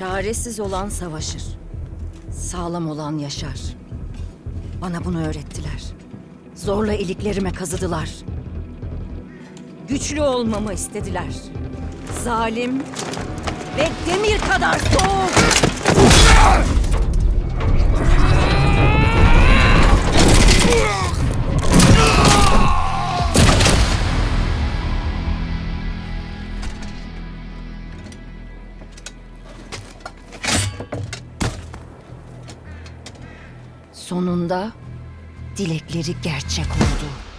Çaresiz olan savaşır. Sağlam olan yaşar. Bana bunu öğrettiler. Zorla iliklerime kazıdılar. Güçlü olmamı istediler. Zalim ve demir kadar soğuk. Sonunda dilekleri gerçek oldu.